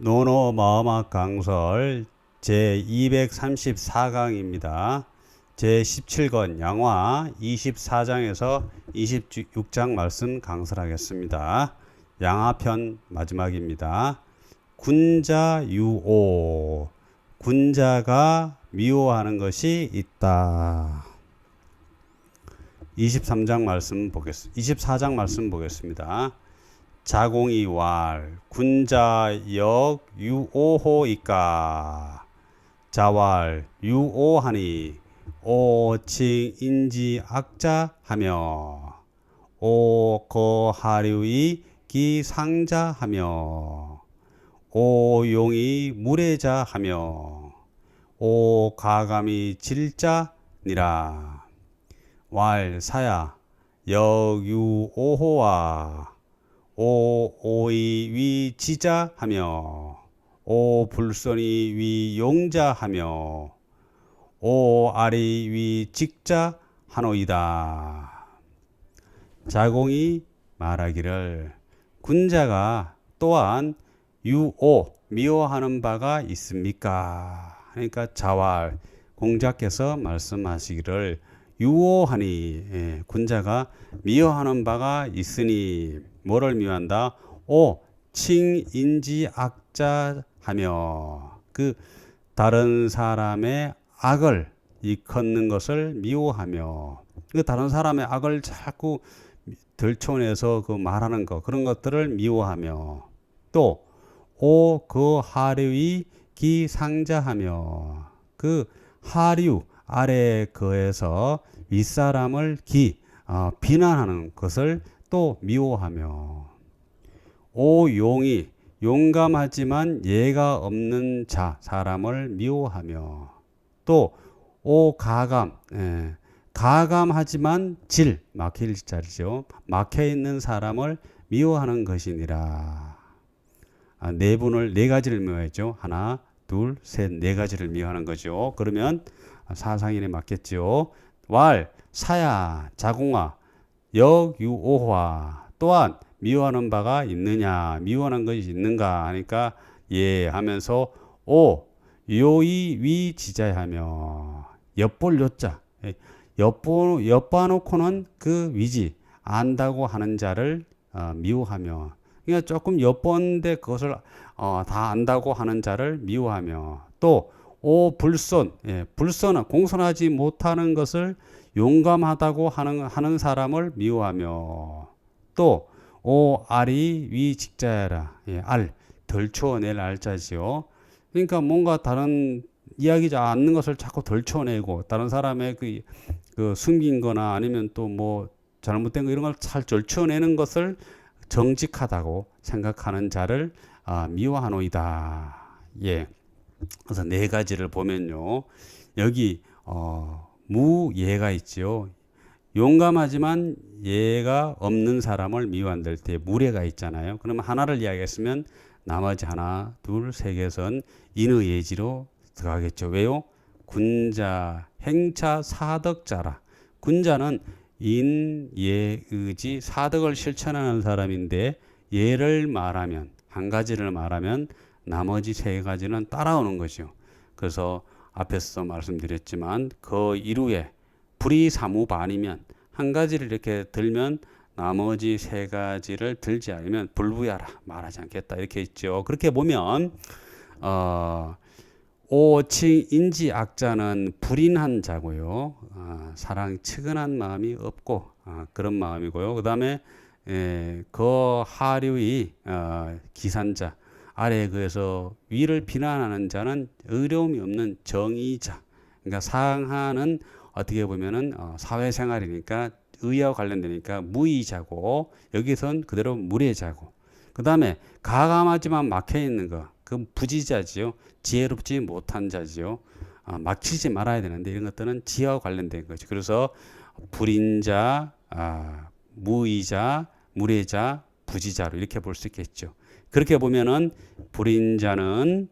노노 마음학 강설 제 234강입니다. 제 17권 양화 24장에서 26장 말씀 강설하겠습니다. 양화편 마지막입니다. 군자 유오 군자가 미워하는 것이 있다. 23장 말씀 보겠습니다. 24장 말씀 보겠습니다. 자공이 왈 군자역 유오호이까. 자왈 유오하니 오칭인지 악자하며 오거하류이 기상자하며 오용이 무례자하며 오가감이 질자니라. 왈사야 역유오호와 오 오이 위 지자하며 오 불선이 위 용자하며 오 아리 위 직자하노이다. 자공이 말하기를 군자가 또한 유오 미워하는 바가 있습니까? 그러니까 자왈 공자께서 말씀하시기를 유오하니 예, 군자가 미워하는 바가 있으니 뭐를 미워한다? 오 칭인지 악자하며 그 다른 사람의 악을 이컫는 것을 미워하며 그 다른 사람의 악을 자꾸 들춰내서 그 말하는 것 그런 것들을 미워하며 또 오 그 하류의 기상자하며 그 하류 아래 거에서 윗사람을 기 어, 비난하는 것을 또 미워하며. 오 용이 용감하지만 예가 없는 자 사람을 미워하며. 또 오 가감. 예, 가감하지만 질 막힐 자리죠. 막혀 있는 사람을 미워하는 것이니라. 아, 네 분을 네 가지를 미워했죠. 하나 둘 셋 네 가지를 미워하는 거죠. 그러면 사상인에 맞겠죠. 왈 사야 자공아 역유오화 또한 미워하는 바가 있느냐 미워하는 것이 있는가 하니까 예 하면서 오 요이 위 지자하며 엿볼 요자. 엿보 엿봐놓고는 그 위지 안다고 하는 자를 어, 미워하며 그러니까 조금 엿본데 그것을 어, 다 안다고 하는 자를 미워하며 또 오 불손. 예, 불손은 공손하지 못하는 것을 용감하다고 하는 하는 사람을 미워하며 또 오 알이 위 직자야라 예, 알 덜쳐낼 알자지요. 그러니까 뭔가 다른 이야기지 않는 것을 자꾸 덜 쳐내고 다른 사람의 그, 그 숨긴 거나 아니면 또 뭐 잘못된 거 이런 걸 잘 덜 쳐내는 것을 정직하다고 생각하는 자를 아, 미워하노이다. 예. 그래서 네 가지를 보면요. 여기 어, 무예가 있지요. 용감하지만 예가 없는 사람을 미워한들 때 무례가 있잖아요. 그러면 하나를 이야기했으면 나머지 하나, 둘, 세 개선 인의 예지로 들어가겠죠. 왜요? 군자, 행차, 사덕자라. 군자는 인, 예, 의지, 사덕을 실천하는 사람인데 예를 말하면 한 가지를 말하면 나머지 세 가지는 따라오는 거죠. 그래서 앞에서 말씀드렸지만 그 이루에 불이 사무반이면 한 가지를 이렇게 들면 나머지 세 가지를 들지 않으면 불부야라 말하지 않겠다 이렇게 있죠. 그렇게 보면 어, 오칭 인지 악자는 불인한 자고요. 어, 사랑 측은한 마음이 없고 어, 그런 마음이고요. 그 다음에 그 하류의 어, 기산자 아래에 그에서 위를 비난하는 자는 어려움이 없는 정의자. 그러니까 상하는 어떻게 보면은 어, 사회생활이니까 의와 관련되니까 무의자고 여기선 그대로 무례자고. 그 다음에 가감하지만 막혀 있는 거그 부지자지요. 지혜롭지 못한 자지요. 아, 막히지 말아야 되는데 이런 것들은 지혜와 관련된 거죠. 그래서 불인자 아, 무의자 무례자 부지자로 이렇게 볼 수 있겠죠 그렇게 보면은 불인자는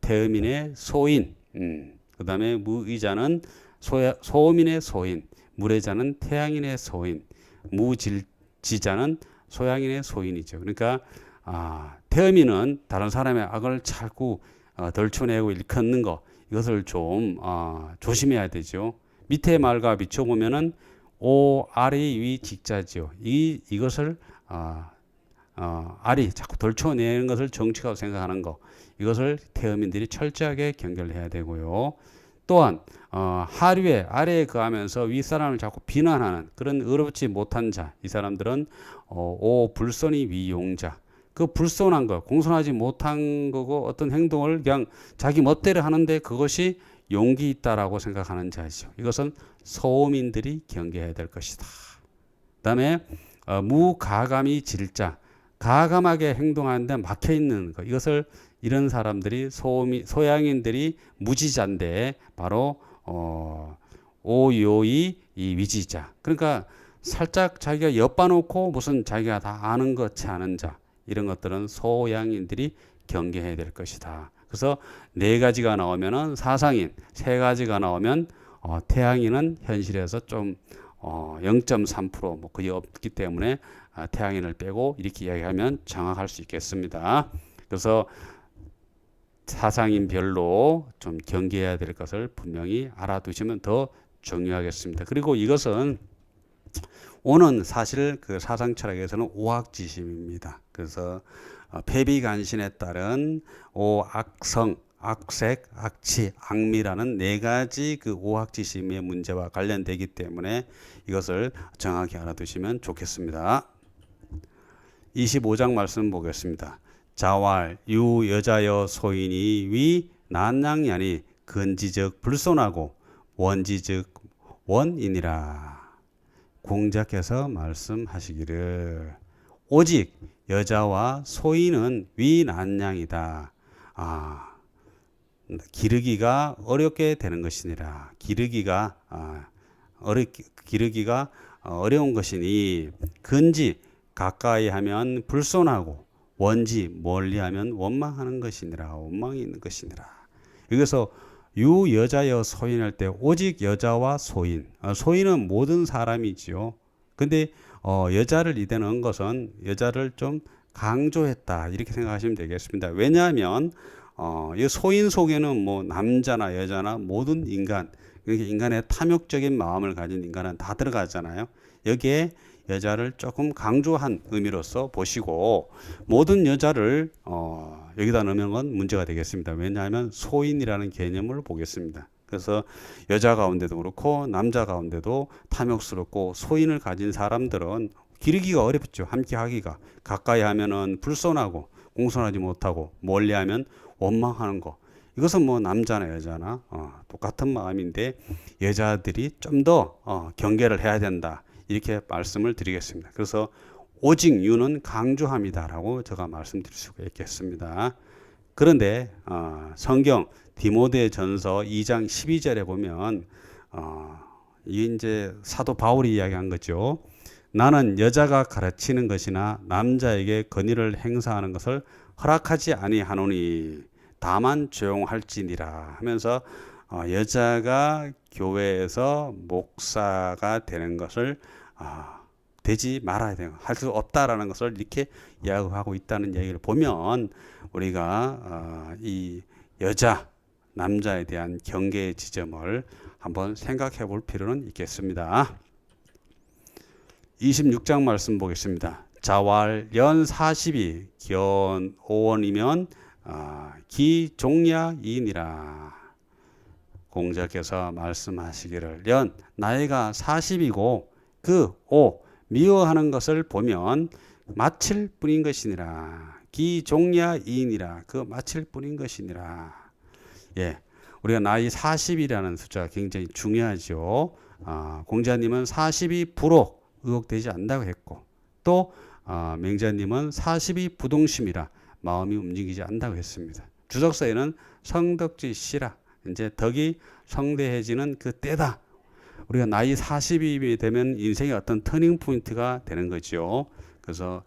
태음인의 소인 음, 그 다음에 무의자는 소, 소음인의 소인 무례자는 태양인의 소인, 무지자는 소양인의 소인이죠. 그러니까 아, 태음이는 다른 사람의 악을 자꾸 어, 덜쳐내고 일컫는 거 이것을 좀 어, 조심해야 되죠. 밑에 말과 비춰보면은 오 아리 위 직자지요. 이 이것을 어, 어, 알이 자꾸 덜쳐내는 것을 정치라고 생각하는 거 이것을 태음인들이 철저하게 경계해야 되고요. 또한 어, 하류에 아래에 거하면서 윗사람을 자꾸 비난하는 그런 의롭지 못한 자 이 사람들은 어, 오 불선이 위용자 그 불손한 거 공손하지 못한 거고 어떤 행동을 그냥 자기 멋대로 하는데 그것이 용기 있다라고 생각하는 자죠. 이것은 소민들이 경계해야 될 것이다. 그다음에 어, 무가감이 질자 가감하게 행동하는데 막혀 있는 것 이것을 이런 사람들이 소미, 소양인들이 무지자인데 바로 어, 오요이 이 위지자. 그러니까 살짝 자기가 엿봐놓고 무슨 자기가 다 아는 것치 않은 자. 이런 것들은 소양인들이 경계해야 될 것이다. 그래서 네 가지가 나오면은 사상인, 세 가지가 나오면 어, 태양인은 현실에서 좀 어, 0.3%뭐 거의 없기 때문에 아, 태양인을 빼고 이렇게 이야기하면 정확할 수 있겠습니다. 그래서 사상인별로 좀 경계해야 될 것을 분명히 알아두시면 더 중요하겠습니다. 그리고 이것은 오는 사실 그 사상 철학에서는 오악지심입니다. 그래서 어, 폐비간신에 따른 오악성, 악색, 악치, 악미라는 네 가지 그 오악지심의 문제와 관련되기 때문에 이것을 정확히 알아두시면 좋겠습니다. 25장 말씀 보겠습니다. 자왈 유 여자여 소인이 위 아니 근지적 불손하고 원지적 원인이라 공자께서 말씀하시기를 오직 여자와 소인은 위난양이다. 아 기르기가 어렵게 되는 것이니라. 기르기가 아, 어렵 기르기가 어려운 것이니 근지 가까이 하면 불손하고 원지 멀리 하면 원망하는 것이니라 원망이 있는 것이니라. 여기서 유 여자여 소인할 때 오직 여자와 소인. 어, 소인은 모든 사람이지요. 근데 어, 여자를 이대는 것은 여자를 좀 강조했다. 이렇게 생각하시면 되겠습니다. 왜냐하면 어, 이 소인 속에는 뭐 남자나 여자나 모든 인간 그러니까 인간의 탐욕적인 마음을 가진 인간은 다 들어가잖아요. 여기에 여자를 조금 강조한 의미로서 보시고 모든 여자를 어, 여기다 넣으면 건 문제가 되겠습니다. 왜냐하면 소인이라는 개념을 보겠습니다. 그래서 여자 가운데도 그렇고 남자 가운데도 탐욕스럽고 소인을 가진 사람들은 기르기가 어렵죠. 함께 하기가 가까이 하면은 불손하고 공손하지 못하고 멀리하면 원망하는 거. 이것은 뭐 남자나 여자나 어, 똑같은 마음인데 여자들이 좀더 어, 경계를 해야 된다. 이렇게 말씀을 드리겠습니다. 그래서 오직 유는 강조합니다라고 제가 말씀드릴 수가 있겠습니다. 그런데 어, 성경 디모데 전서 2장 12절에 보면 어, 이제 사도 바울이 이야기한 거죠. 나는 여자가 가르치는 것이나 남자에게 권위를 행사하는 것을 허락하지 아니하노니 다만 조용할지니라 하면서 어, 여자가 교회에서 목사가 되는 것을 아, 되지 말아야 돼요. 할 수 없다라는 것을 이렇게 이야기하고 있다는 얘기를 보면 우리가 어, 이 여자 남자에 대한 경계의 지점을 한번 생각해 볼 필요는 있겠습니다. 26장 말씀 보겠습니다. 자왈 연 40이 견 5원이면 아, 기종야이니라. 공자께서 말씀하시기를 연 나이가 40이고 그 오 미워하는 것을 보면 마칠 뿐인 것이니라. 기종야이니라. 그 마칠 뿐인 것이니라. 예 우리가 나이 40이라는 숫자가 굉장히 중요하죠. 아, 공자님은 40이 부로 의혹되지 않는다고 했고 또 아, 맹자님은 40이 부동심이라 마음이 움직이지 않는다고 했습니다. 주석서에는 성덕지 시라 이제 덕이 성대해지는 그 때다. 우리가 나이 40이 되면 인생의 어떤 터닝 포인트가 되는 거죠. 그래서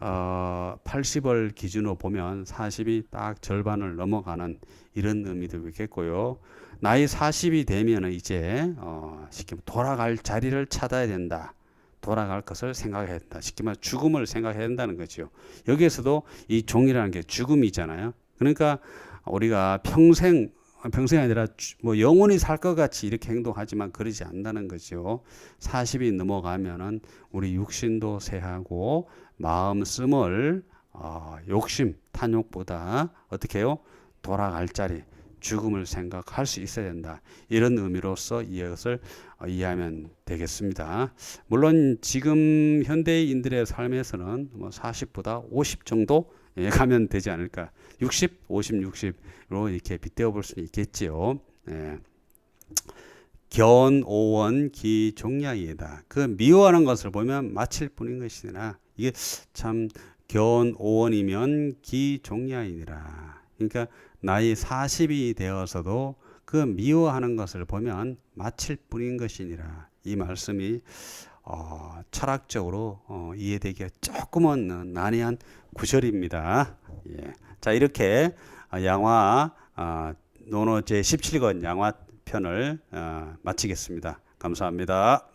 어, 80을 기준으로 보면 40이 딱 절반을 넘어가는 이런 의미도 있겠고요. 나이 40이 되면 이제 어, 쉽게 돌아갈 자리를 찾아야 된다. 돌아갈 것을 생각해야 된다. 쉽게 말해 죽음을 생각해야 된다는 거죠. 여기에서도 이 종이라는 게 죽음이잖아요. 그러니까 우리가 평생 평생이 아니라 주- 뭐 영원히 살 것 같이 이렇게 행동하지만 그러지 않는다는 거죠. 40이 넘어가면은 우리 육신도 쇠하고 마음 쓰을 어, 욕심, 탐욕보다 어떻게 해요? 돌아갈 자리, 죽음을 생각할 수 있어야 된다. 이런 의미로서 이것을 어, 이해하면 되겠습니다. 물론 지금 현대인들의 삶에서는 뭐 40보다 50 정도 예, 가면 되지 않을까. 60, 50, 60으로 이렇게 빗대어 볼 수는 있겠지요. 예. 견 오원 기종야이다. 그 미워하는 것을 보면 마칠 뿐인 것이나 이게 참 견 오원이면 기종야이니라. 그러니까 나이 40이 되어서도 그 미워하는 것을 보면 마칠 뿐인 것이니라. 이 말씀이 어, 철학적으로 어, 이해되기가 조금은 난해한 구절입니다. 예. 자 이렇게 아, 양화 아, 논어 제 17권 양화 편을 아, 마치겠습니다. 감사합니다.